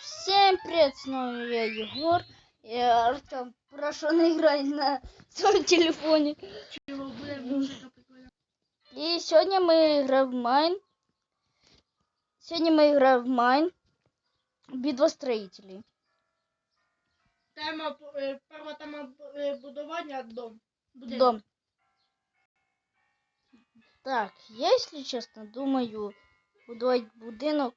всем привет, с вами я Егор. И Артем, прошу не играть на своем телефоне. И сегодня мы играем в Майн. Сегодня мы играем в Майн. Битва строителей. Тема, е, перша тема е, будування дом. Будинок. Дом. Так, я, если честно, думаю будувати будинок.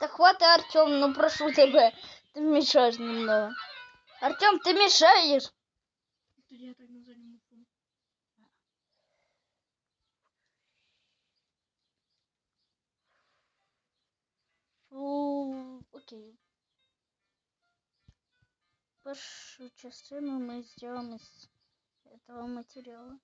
Да хватит, Артем, ну прошу тебя. Ты мешаешь немного. Артем, ты мешаешь. Я так окей. Першу частину мы сделаем из этого материала.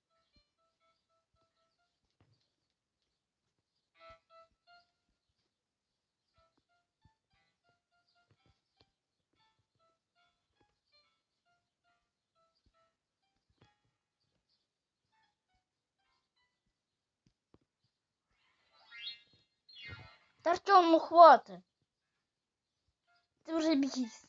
Да Артем, ну хватит. Ты уже бегись.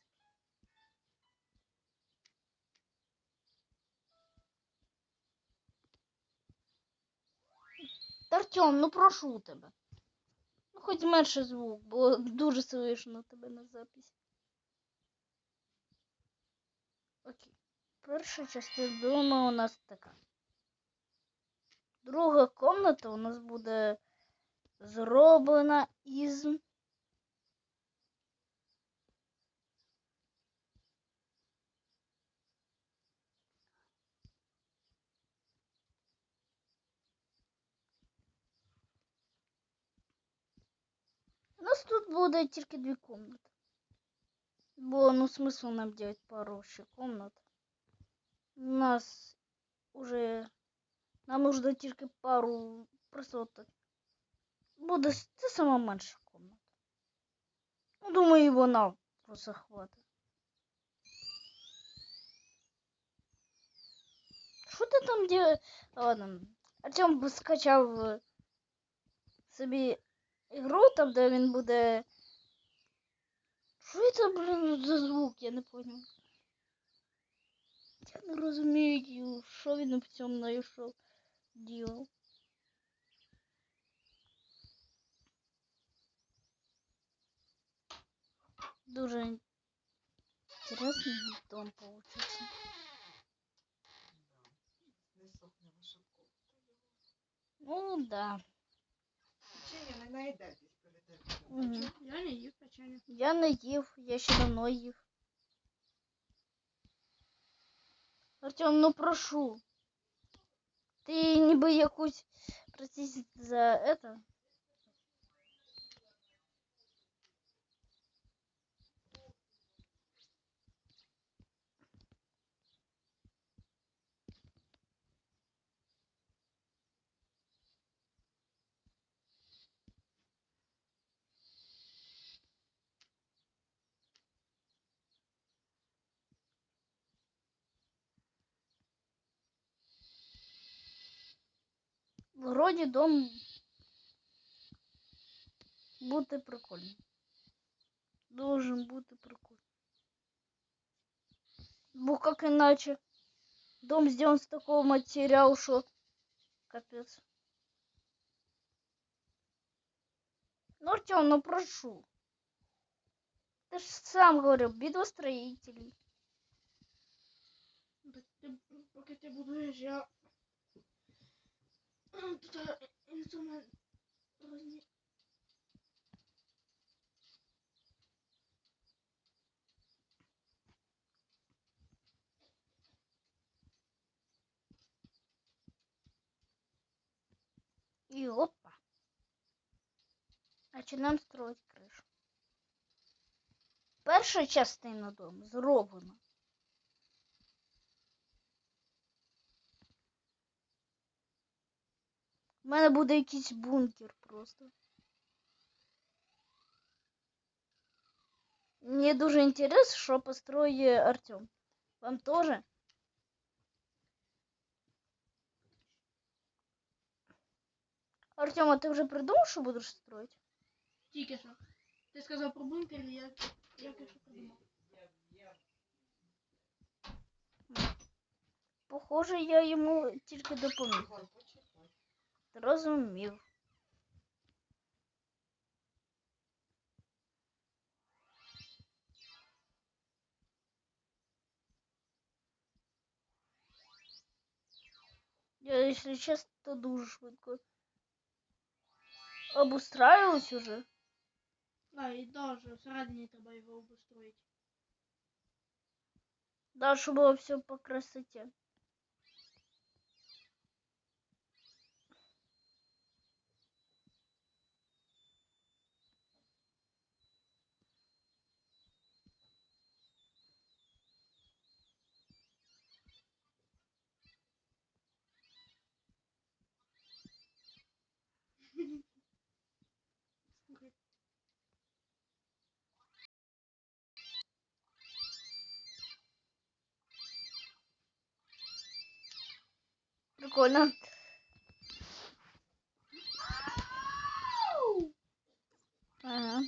Та, Артем, ну прошу тебе. Ну хоч менше звук, бо дуже слышно тебе на записі. Окей. Перша частина дома у нас така. Друга комната у нас буде зроблена із У нас тут буде тільки дві комнати. Бо ну смысл нам делать пару ще комнат. У нас уже нам нужно тільки пару просто так. Буде с- це сама менша комната. Ну, думаю, і вона просто хватить. Що ти там де? Ладно. Артем б скачав е, собі ігру, там, де він буде. Що це, блін, за звук? Я не понял. Я не розумію, що він в цьому знайшов діло. Дуже интересный дом получился. Ну да. Печення не наїдайтесь перед тим. Мгм. Я не їв печення. Я не їв, я ще давно їв. Артем, ну прошу. Ти ніби якусь простіть за это. Вроді дом бути прикольний. Должен бути прикольний. Бо как иначе? Дом сделан с такого материала, что капец. Ну, Артем, ну прошу. Ты же сам говорил, битва строителей. Так ти, поки ти будуєш, я тут саме розні. И опа. Починаємо строить крышу. Першу частина дома зроблено. У мене буде якийсь бункер просто. Мені дуже інтересно, що построє Артем. Вам тоже? Артем, а ти вже придумав, що будеш строїти? Тільки що. Ти сказав про бункер, і я тільки що придумав. Похоже, я йому тільки допоміг. Ігор, почекай. Зрозумів. Я, если честно, то дуже швидко. Обустраиваюсь уже. Да, і даже всередині треба його обустроїти. Да, чтобы было все по красоте. Прикольно. Ага.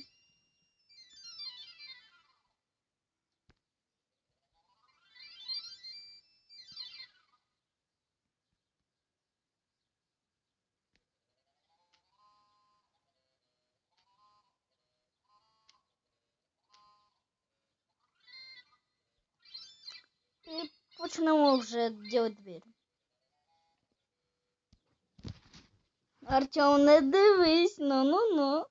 І почнемо вже делать двері. Артем, не дивись, ну ну ну.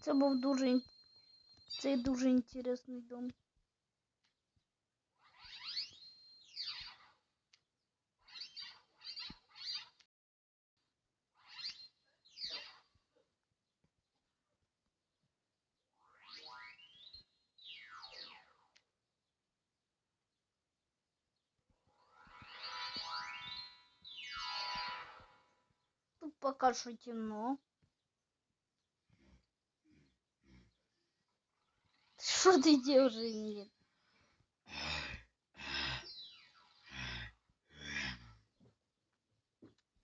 Це був дуже це дуже інтересний дом. Пока что темно. Что ты делаешь, Ingrid?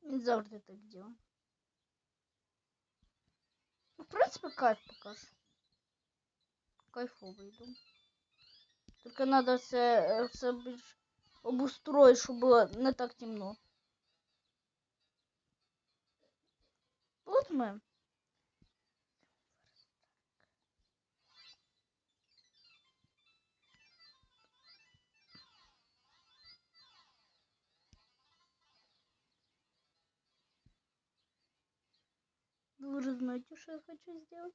Не завжди так делаю. Ну, В принципе, кайф пока що. Кайфовий дом. Только надо все, все більш обустроїти, щоб було не так темно. От ми. Вы уже знаете, что я хочу сделать?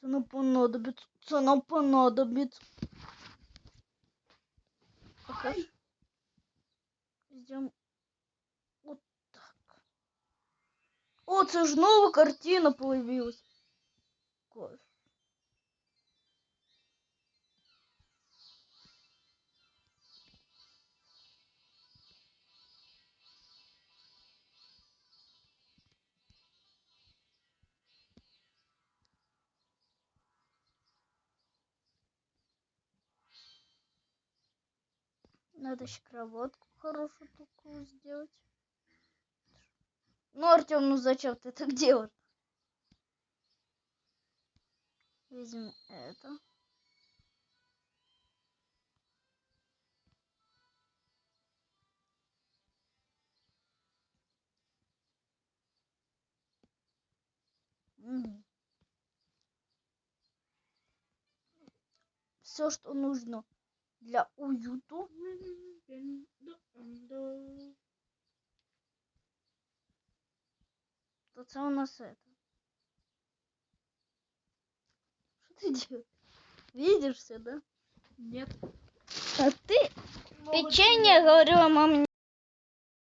Це нам понадобится. Це нам понадобится. Пока. Сделаем вот так. О, це ж нова картина появилась. Кайф. Надо еще кроватку хорошую такую сделать. Ну, Артем, ну зачем ты так делаешь? Возьмем это. Все, что нужно для уюту. То це у нас это. Что ты делаешь? Видишь все, да? Нет. А ти печенье говорила мамі.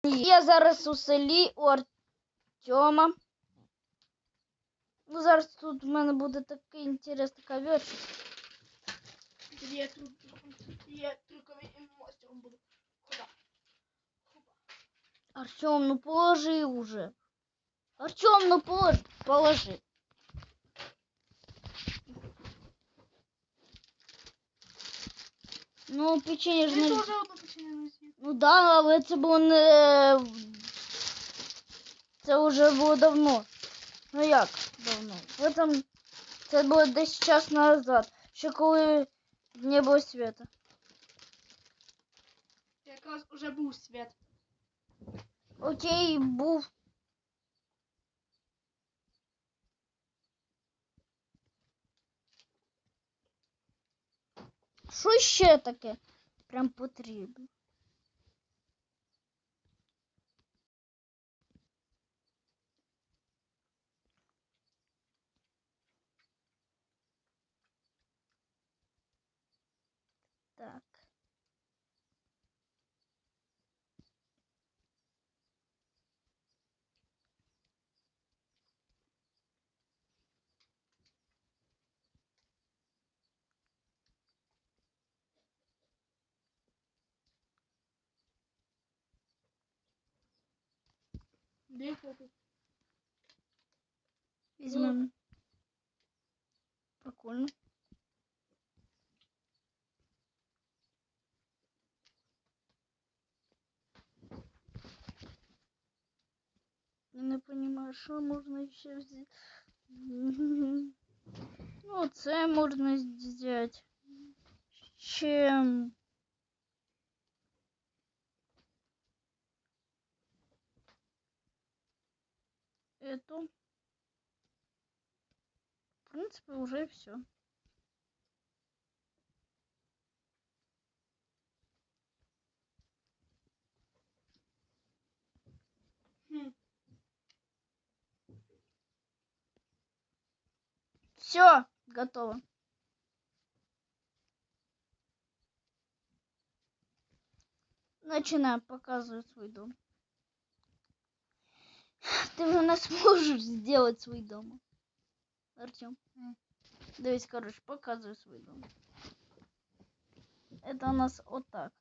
Я зараз у селі у Артема. зараз тут в мене буде такий інтересний ковер. Тоді я трюк, я трюковий мастером буду. Хода. Артем, ну положи уже. Артем, ну положи. Положи. Ну, печенье ж Ти не... печеню не з'їв. Ну да, але це було не. Це вже було давно. Ну як давно? В этом... Це було десь час назад. Ще коли не було света. Якраз уже був світ. Окей, був. Що ще таке? Прям потрібно. Так. Де? Візьмемо. Прикольно. Я не понимаю, що можна ще взяти. Ну, це можна взяти. Чим? Эту. В принципе, уже все. Все, готово. Начинаем показывать свой дом. Ты уже не сможешь сделать свой дом. Артем. М. Дивись, короче, показывай свой дом. Это у нас вот так.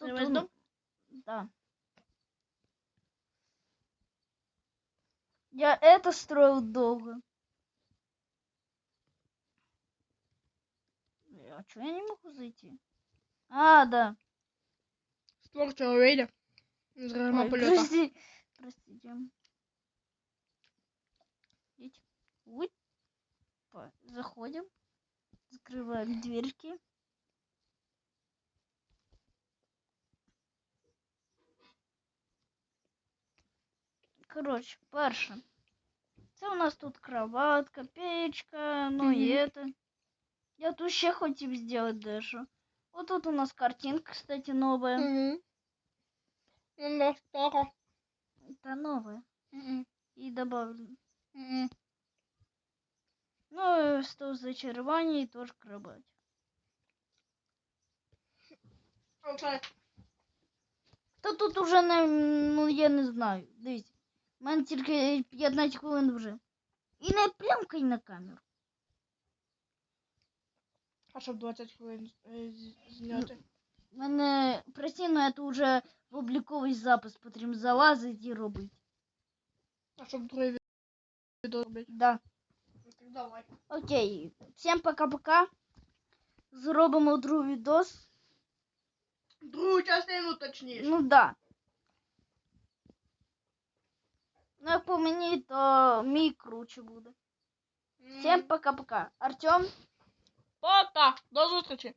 Весь он- дом? Да. Я это строил долго. А что я не могу зайти? А, да. З творчого вийде. З Ой. Простите. Заходим. Закрываем дверки. Короче, перше. Це у нас тут кроватка, печка, ну и это. Я тут ще хотів сделать дещо. Вот тут у нас картинка, кстати, новая. Угу. Ну, стара. Это новая. Мгм. И добавлю. Мгм. Ну, и стол зачарования и тоже кровать. Окей. Та тут уже не, ну я не знаю. Дивіться. У мене тільки 15 хвилин вже. І не плямкай на камеру. А щоб 20 хвилин е, з- зняти? У мене постійно це вже в обліковий запис потрібно залазити і робити. А щоб друге ві- відео робити? Да. Ну, так давай. Окей. Всім пока-пока. Зробимо другий відос. Другу частину точніше. Ну да. Ну, як по мені, то мій круче буде. М. Всім пока-пока. Артем. Пока. До зустрічі.